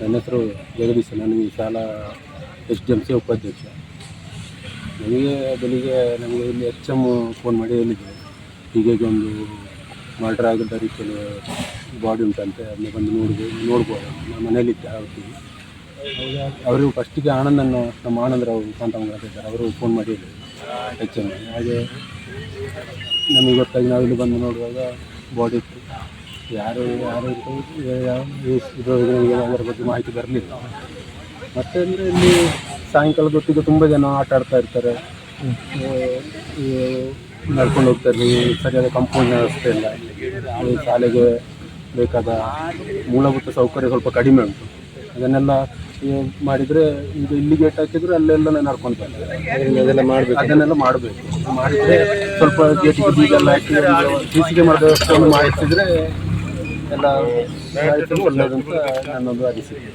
ನನ್ನ ಹೆಸರು ಜಗದೀಶ್. ನನಗೆ ಶಾಲಾ ಎಸ್ ಡಿ ಎಂ ಸಿ ಉಪಾಧ್ಯಕ್ಷ. ನನಗೆ ಬೆಳಿಗ್ಗೆ ನಮಗೆ ಇಲ್ಲಿ ಎಚ್ ಎಂ ಫೋನ್ ಮಾಡಿ ಹೇಳಿದ್ದೆ ಹೀಗೆ ಒಂದು ಮರ್ಡರ್ ಆಗಿದ್ದ ರೀತಿಯಲ್ಲಿ ಬಾಡಿ ಉಂಟಂತೆ ಅದನ್ನ ಬಂದು ನೋಡ್ಬೋದು ನೋಡ್ಬೋದು. ನಾನು ಮನೇಲಿದ್ದೆ ಅವತ್ತಿಗೆ ಅವರು ಫಸ್ಟಿಗೆ ಆನಂದನ್ನು ನಮ್ಮ ಆನಂದರಾವ್ ಕಾಂತಮಂಗಲ ಇದ್ದಾರೆ ಅವರು ಫೋನ್ ಮಾಡಿ ಹೇಳಿದ್ರು ಎಚ್ ಎಂ ಹಾಗೆ ನಮಗೆ ಗೊತ್ತಾಗಿ ನಾವು ಇಲ್ಲಿ ಬಂದು ನೋಡುವಾಗ ಬಾಡಿ ಯಾರು ಯಾರು ನನಗೆ ಅದರ ಬಗ್ಗೆ ಮಾಹಿತಿ ಬರಲಿಲ್ಲ. ಮತ್ತೆ ಅಂದರೆ ಇಲ್ಲಿ ಸಾಯಂಕಾಲದ ಹೊತ್ತಿಗೆ ತುಂಬ ಜನ ಆಟ ಆಡ್ತಾ ಇರ್ತಾರೆ. ನಡ್ಕೊಂಡು ಹೋಗ್ತಾರೆ ಸರಿಯಾದ ಕಂಪೌಂಡ್ ವ್ಯವಸ್ಥೆ ಇಲ್ಲ. ಅಲ್ಲಿ ಶಾಲೆಗೆ ಬೇಕಾದ ಮೂಲಭೂತ ಸೌಕರ್ಯ ಸ್ವಲ್ಪ ಕಡಿಮೆ ಉಂಟು. ಅದನ್ನೆಲ್ಲ ಮಾಡಿದರೆ ಈಗ ಇಲ್ಲಿ ಗೇಟ್ ಹಾಕಿದ್ರೆ ಅಲ್ಲೆಲ್ಲ ನಡ್ಕೊಂಡು ಬರ್ತಾರೆ. ಅದೆಲ್ಲ ಮಾಡಬೇಕು. ಅದನ್ನೆಲ್ಲ ಮಾಡಬೇಕು. ಮಾಡಿದರೆ ಸ್ವಲ್ಪ ಗೇಟಿಗೆ ಬೀಗೆಲ್ಲ ಹಾಕಿ ಸಿ ಸಿ ಕ್ಯಾಮರಾ ವ್ಯವಸ್ಥೆಯನ್ನು ಮಾಡಿಸಿದ್ರೆ ಎಲ್ಲ ಮಾಡಿಸಿದ್ರೆ ಒಳ್ಳೆಯದಂತ ನನ್ನೊಂದು ಅನಿಸಿಕೆ